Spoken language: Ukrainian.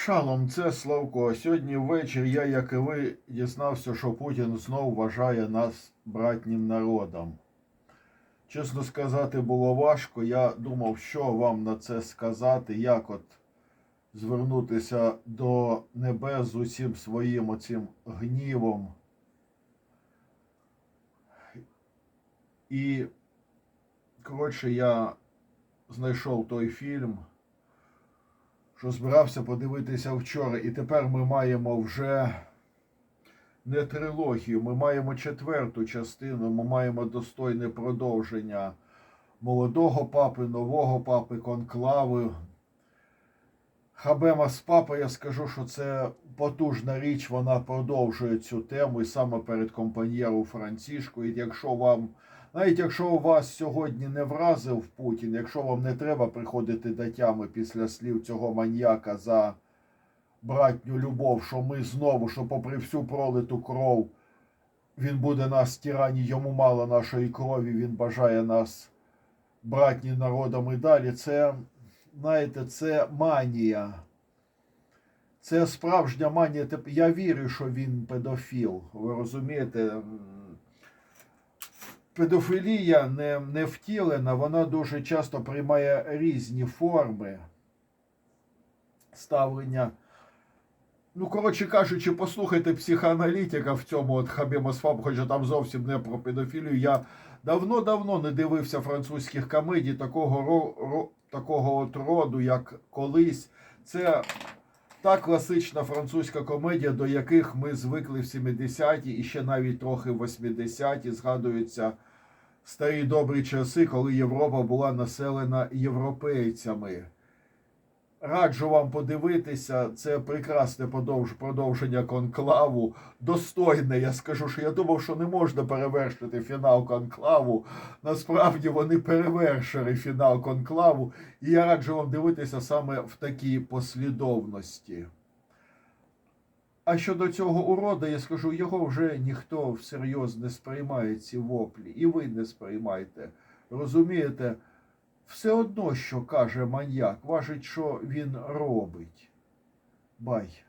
Шалом, це Славко. Сьогодні ввечері я, як і ви, дізнався, що Путін знов вважає нас братнім народом. Чесно сказати, було важко. Я думав, що вам на це сказати, як от звернутися до небес з усім своїм оцим гнівом. І, коротше, я знайшов той фільм що збирався подивитися вчора, і тепер ми маємо вже не трилогію, ми маємо четверту частину, ми маємо достойне продовження молодого папи, нового папи, конклави. Хабема з папи, я скажу, що це потужна річ, вона продовжує цю тему і саме перед компаньєру Францішку. І якщо вам навіть якщо вас сьогодні не вразив Путін, якщо вам не треба приходити до тями після слів цього маньяка за братню любов, що ми знову, що попри всю пролиту кров, він буде нас тирані, йому мало нашої крові, він бажає нас братні народом і далі. Це, знаєте, це манія. Це справжня манія. Я вірю, що він педофіл. Ви розумієте? педофілія не, не втілена, вона дуже часто приймає різні форми ставлення. Ну, коротше кажучи, послухайте психоаналітика в цьому от Хабіма Сфаб, хоча там зовсім не про педофілію. Я давно-давно не дивився французьких комедій такого, ро, ро, такого от роду, як колись. Це та класична французька комедія, до яких ми звикли в 70-ті і ще навіть трохи в 80-ті згадуються старі добрі часи, коли Європа була населена європейцями. Раджу вам подивитися, це прекрасне продовження конклаву. Достойне, я скажу, що я думав, що не можна перевершити фінал конклаву. Насправді вони перевершили фінал конклаву, і я раджу вам дивитися саме в такій послідовності. А щодо цього урода, я скажу, його вже ніхто всерйоз не сприймає ці воплі, і ви не сприймайте. Розумієте, все одно, що каже маньяк, важить, що він робить. Бай.